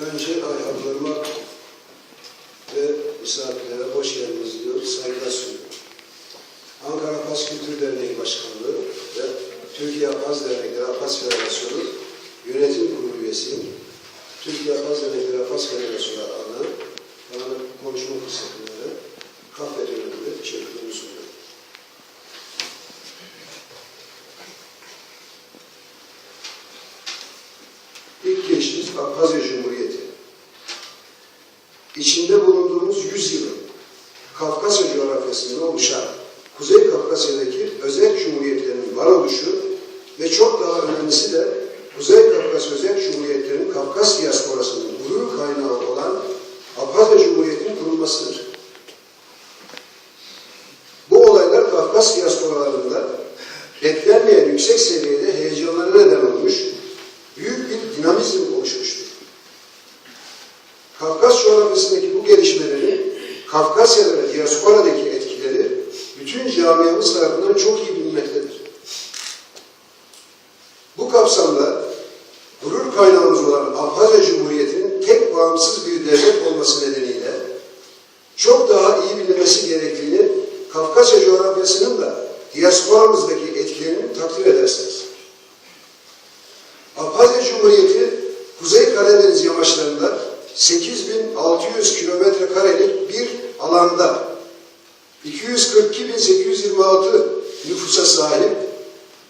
Önce ayaklarıma ve misafirlere hoş geldiniz diyor, saygılar sunuyorum. Ankara Pas Kültür Derneği Başkanlığı ve Türkiye Paz Dernekleri Paz Federasyonu Yönetim Kurulu üyesiyim. Türkiye Paz Dernekleri Paz Federasyonu adına bana konuşma fırsatını veren KAF ve Döneminde teşekkürlerimi sunuyorum. Coğrafyasında oluşan Kuzey Kafkasya'daki özel cumhuriyetlerin varoluşu ve çok daha önemlisi de Kuzey Kafkasya özel cumhuriyetlerinin Kafkas diasporasının gurur kaynağı olan Abhazya Cumhuriyeti'nin kurulmasıdır. Bu olaylar Kafkas diasporalarında beklenmeyen yüksek seviyede heyecanlara neden olmuş, büyük bir dinamizm oluşmuştur. Kafkas coğrafyasındaki bu gelişmelerin Kafkasya'da diasporadaki etkileri bütün camiamız tarafından çok iyi bilinmektedir. Bu kapsamda gurur kaynağımız olan Abhazya Cumhuriyeti'nin tek bağımsız bir devlet olması nedeniyle çok daha iyi bilinmesi gerektiğini Kafkasya coğrafyasının da diasporamızdaki etkilerini takdir edersiniz. Abhazya Cumhuriyeti Kuzey Karadeniz yamaçlarında 8600 kilometre karelik bir alanda 242.826 nüfusa sahip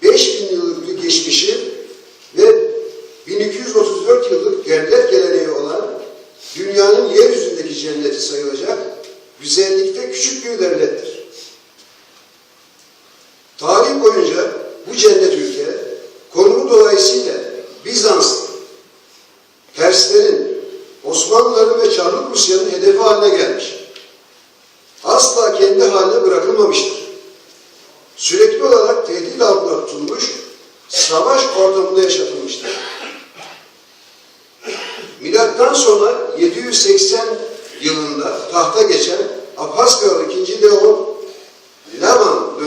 5000 yıllık bir geçmişi ve 1234 yıllık devlet geleneği olan dünyanın yeryüzündeki cenneti sayılacak güzellikte küçük bir devlettir.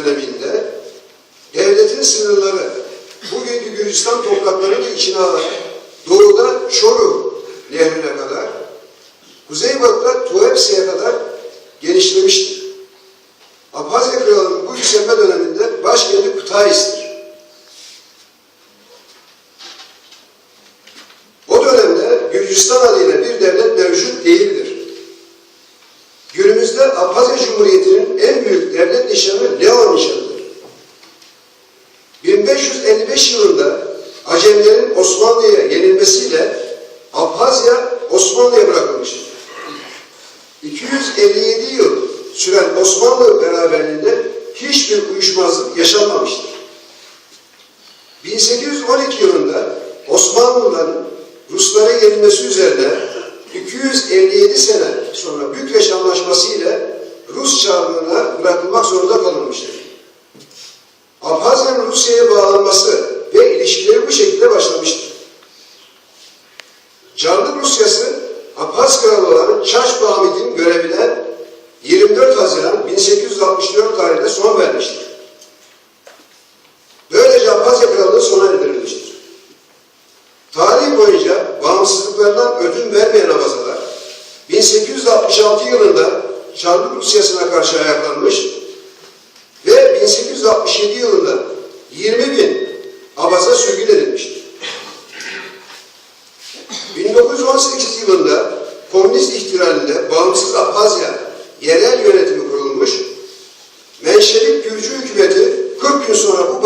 Döneminde devletin sınırları bugünkü Gürcistan topraklarını içine alarak doğuda Çoruh nehrine kadar, kuzeybatıda 1964 tarihinde son vermiştir. Böylece Abbasya Krallığı sona erdirilmiştir. Tarih boyunca bağımsızlıklarından ödün vermeyen Abazalar, 1866 yılında Çarlık Rusyası'na karşı ayaklanmıştır.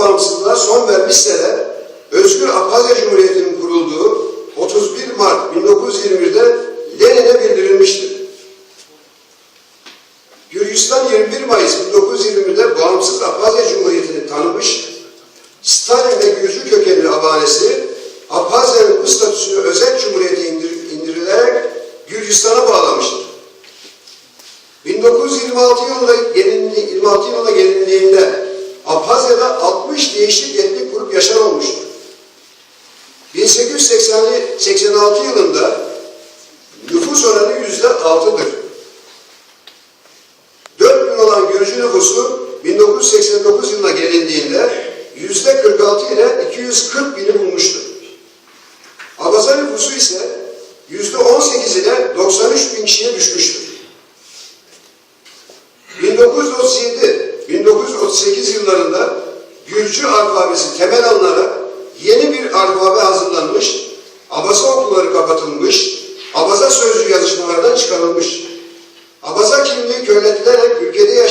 Bağımsızlığa son vermişse de Özgür Abhazya Cumhuriyeti'nin kurulduğu 31 Mart 1921'de Lenin'e bildirilmiştir. Gürcistan 21 Mayıs 1921'de bağımsız Abhazya Cumhuriyeti'ni tanımış, Stalin ve Gürcü kökenli abanesi Abhazya'nın bu statüsünü özel cumhuriyete indir, indirilerek Gürcistan'a bağlamıştır. 1926 yılında gelinli, 26 yılında gelindiğinde Abhazya'da 60 değişik etnik grup yaşar olmuştur. 1886 yılında nüfus oranı yüzde altıdır. 4 bin olan Gürcü nüfusu 1989 yılına gelindiğinde yüzde 46 ile 240 bini bulmuştur. Abaza nüfusu ise yüzde 18 ile 93 bin kişiye düşmüştür. 1937 1938 yıllarında Gürcü alfabesi temel alınarak yeni bir alfabe hazırlanmış, Abaza okulları kapatılmış, Abaza sözlü yazışmalardan çıkarılmış. Abaza kimliği körletilerek ülkede yaşayan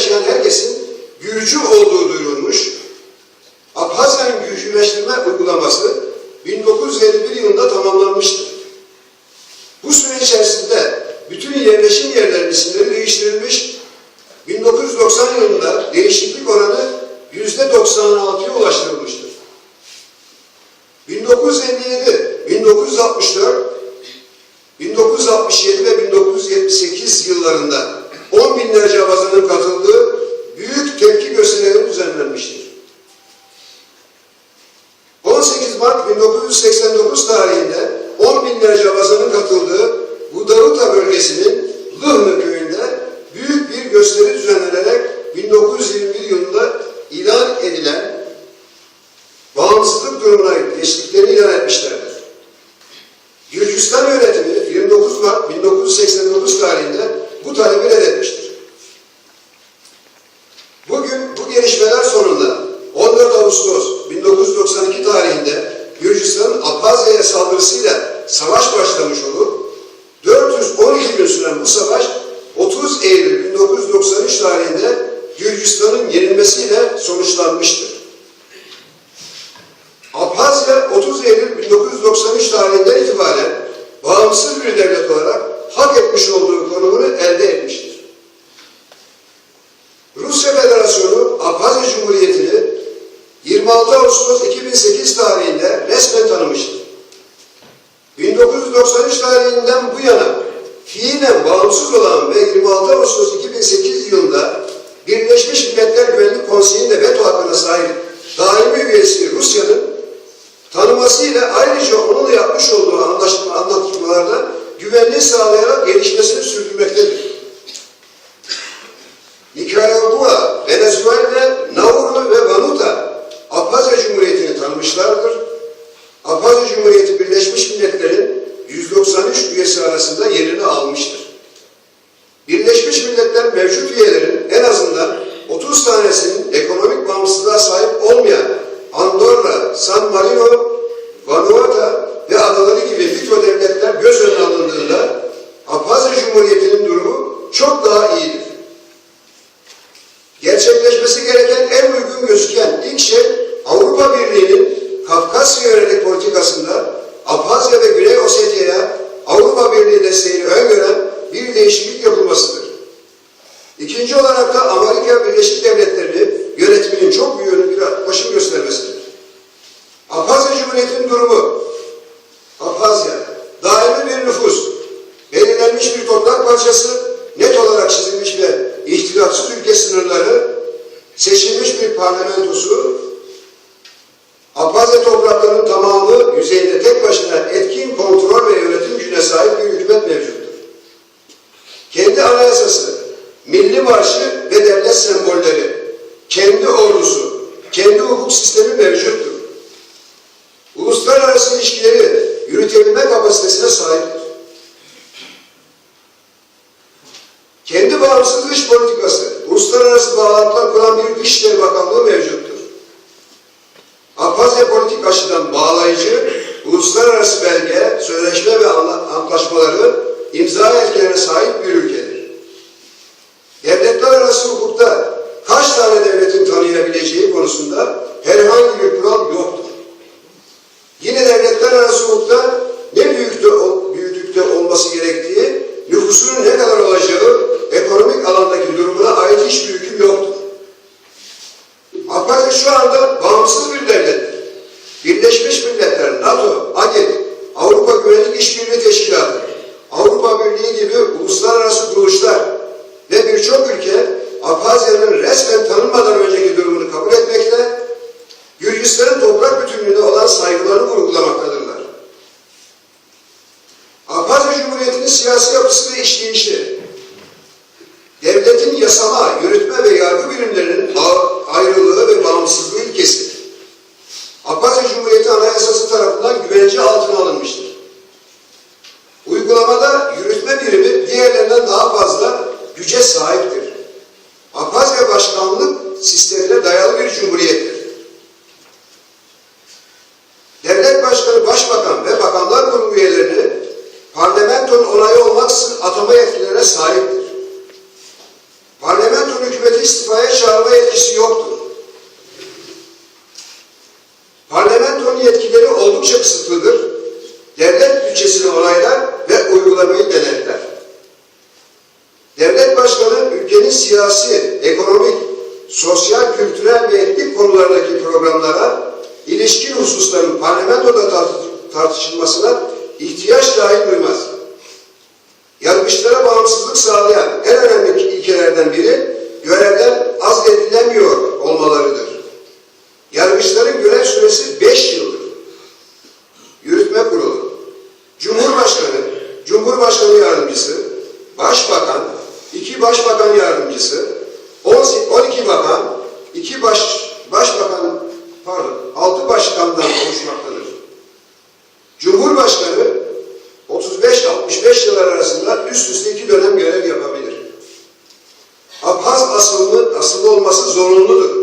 Mart 1989 tarihinde 10 binlerce vatanın katıldığı Gudaruta bölgesinin Lıhmı başlayan bu savaş 30 Eylül 1993 tarihinde Gürcistan'ın yenilmesiyle sonuçlanmıştır. Abhazya 30 Eylül 1993 tarihinden itibaren bağımsız bir devlet olarak hak etmiş olduğu konumunu elde etmiştir. Rusya Federasyonu Abhazya Cumhuriyeti'ni 26 Ağustos 2008 tarihinde resmen tanımıştır. 1993 tarihinden bu yana fiilen bağımsız olan ve 26 Ağustos 2008 yılında Birleşmiş Milletler Güvenlik Konseyi'nde veto hakkına sahip daimi üyesi Rusya'nın tanımasıyla ayrıca onunla yapmış olduğu anlaşma, anlaşmalarda güvenliği sağlayarak gelişmesini sürdürmektedir. Nikaragua sınırları seçilmiş bir parlamentosu ve politik açıdan bağlayıcı uluslararası belge, sözleşme ve antlaşmaları imza etkilerine sahip bir ülke. Başkanlık sistemine dayalı bir cumhuriyettir. Parlamentoda tart- tartışılmasına ihtiyaç dahi duymaz. Yargıçlara bağımsızlık sağlayan en önemli ilkelerden biri görevden azledilemiyor olmalarıdır. Yargıçların görev süresi 5 yıldır. Yürütme kurulu, Cumhurbaşkanı, Cumhurbaşkanı yardımcısı, Başbakan, iki Başbakan yardımcısı, 12 bakan, iki baş, altı başkandan oluşmaktadır. Cumhurbaşkanı 35-65 yıllar arasında üst üste iki dönem görev yapabilir. Abhaz asıllı, asıllı olması zorunludur.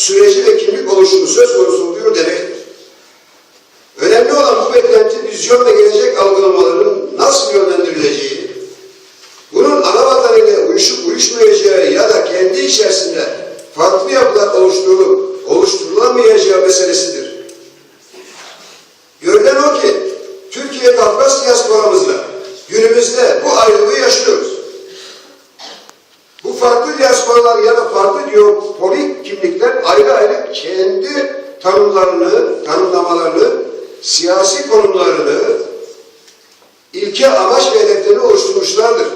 Süreci ve kimlik oluşumu söz konusu oluyor demektir. Önemli olan bu beklenti, vizyon ve gelecek algılamalarının nasıl yönlendirileceği, bunun ana vatanıyla uyuşup uyuşmayacağı ya da kendi içerisinde farklı yapılar oluşturulup oluşturulamayacağı meselesidir. Görülen o ki Türkiye Kafkas diasporamızda günümüzde bu ayrılığı yaşıyoruz. Bu farklı diasporalar ya da farklı diyopolik kimlikler ayrı ayrı kendi tanımlarını, tanımlamalarını, siyasi konumlarını, ilke amaç ve hedeflerini oluşturmuşlardır.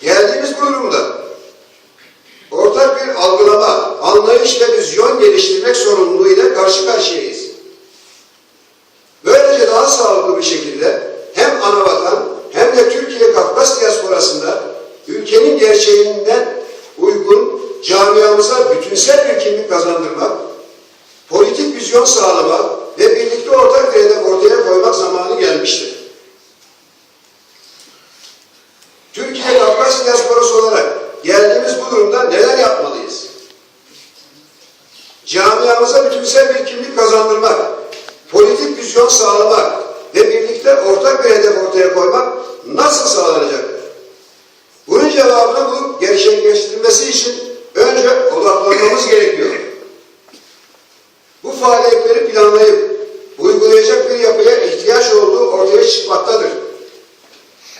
Geldiğimiz bu durumda ortak bir algılama, anlayış ve vizyon geliştirmek sorumluluğu ile karşı karşıyayız. Böylece daha sağlıklı bir şekilde hem anavatan hem de Türkiye Kafkas diasporasında ülkenin gerçeğinden uygun camiamıza bütünsel bir kimlik kazandırmak, politik vizyon sağlamak ve birlikte ortak bir hedef ortaya koymak zamanı gelmiştir. Türkiye Kafkas diasporası olarak geldiğimiz bu durumda neler yapmalıyız? Camiamıza bütünsel bir kimlik kazandırmak, politik vizyon sağlamak ve birlikte ortak bir hedef ortaya koymak nasıl sağlanacaktır? Bunun cevabını bulup gerçekleştirilmesi için önce odaklanmamız gerekiyor. Bu faaliyetleri planlayıp uygulayacak bir yapıya ihtiyaç olduğu ortaya çıkmaktadır.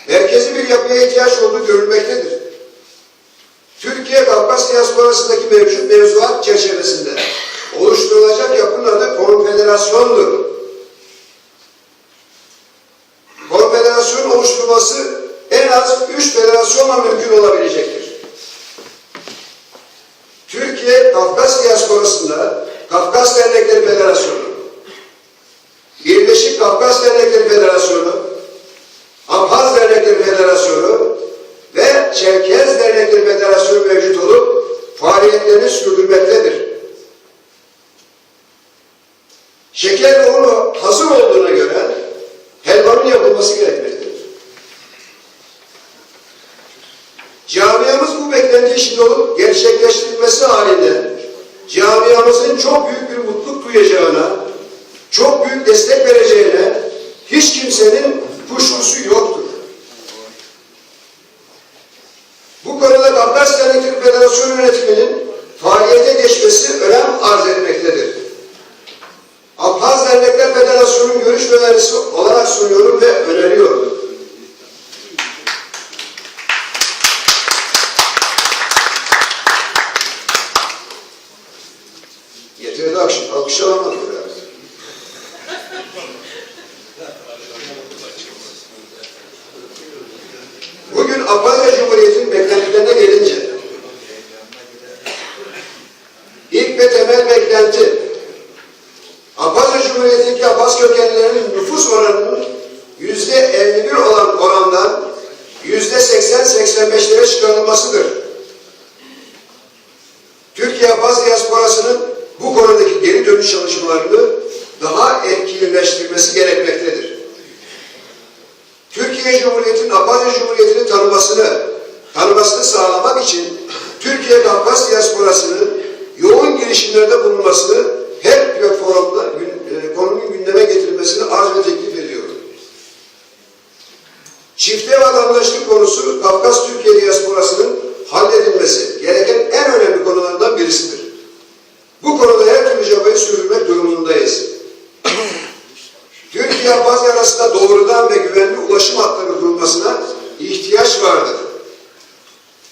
Merkezi bir yapıya ihtiyaç olduğu görülmektedir. Türkiye Kafkas diasporasındaki mevcut mevzuat çerçevesinde oluşturulacak yapının adı konfederasyondur. onunla mümkün olabilir. Olup gerçekleştirilmesi halinde camiamızın çok büyük bir mutluluk duyacağına, çok büyük destek vereceğine kimsenin kuşkusu yoktur. Bu konuda Kafkas Dernekleri Federasyonu yönetiminin faaliyete geçmesi önem arz etmektedir. Abhaz Dernekler Federasyonu'nun görüş önerisi olarak sunuyorum ve öneriyorum. Show daha etkilileştirmesi gerekmektedir. Türkiye Cumhuriyeti'nin Abhazya Cumhuriyeti'ni tanımasını, tanımasını sağlamak için Türkiye Kafkas diasporasının yoğun girişimlerde bulunmasını her platformda e, konunun gündeme getirilmesini arz ve teklif ediyorum. Çifte vatandaşlık konusu Kafkas Türkiye diasporasının halledilmesi gereken en önemli konulardan birisidir. Bu konuda her türlü çabayı sürdürmek durumundayız. Türkiye Abhazya arasında doğrudan ve güvenli ulaşım hatları kurulmasına ihtiyaç vardır.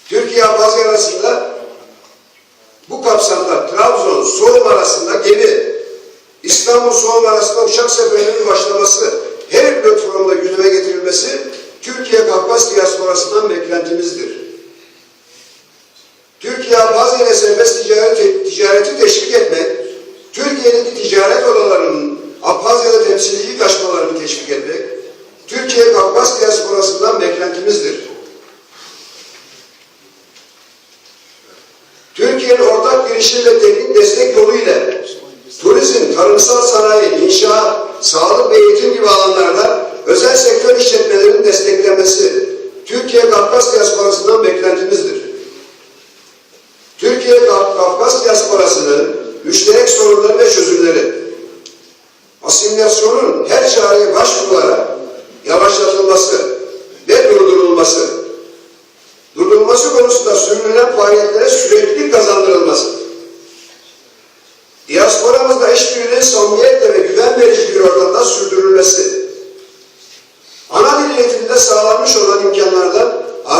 Türkiye Abhazya arasında bu kapsamda Trabzon, Soğum arasında gemi, İstanbul, Soğum arasında uçak seferlerinin başlaması, her platformda gündeme getirilmesi Türkiye Kafkas diasporasından beklentimizdir. Türkiye Abhazya ile serbest ticaret, ticareti teşvik etmek, Türkiye'deki ticaret odalarının Abhazya'da temsilcilik açmalarını teşvik etmek, Türkiye Kafkas diasporasından beklentimizdir. Türkiye'nin ortak girişim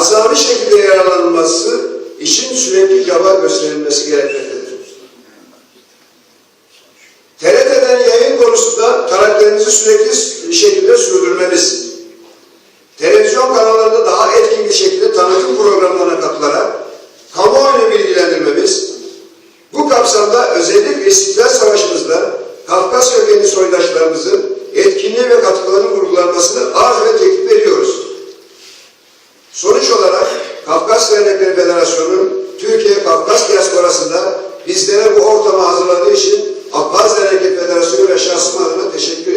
azami şekilde yararlanılması için sürekli çaba gösterilmesi gerekmektedir. TRT'den yayın konusunda karakterimizi sürekli şekilde sürdürmemiz, televizyon kanallarında daha etkin bir şekilde Dernekleri Federasyonu'nun Türkiye Kafkas diasporasında bizlere bu ortamı hazırladığı için Abhaz Dernekleri Federasyonu ve şahsım adına teşekkür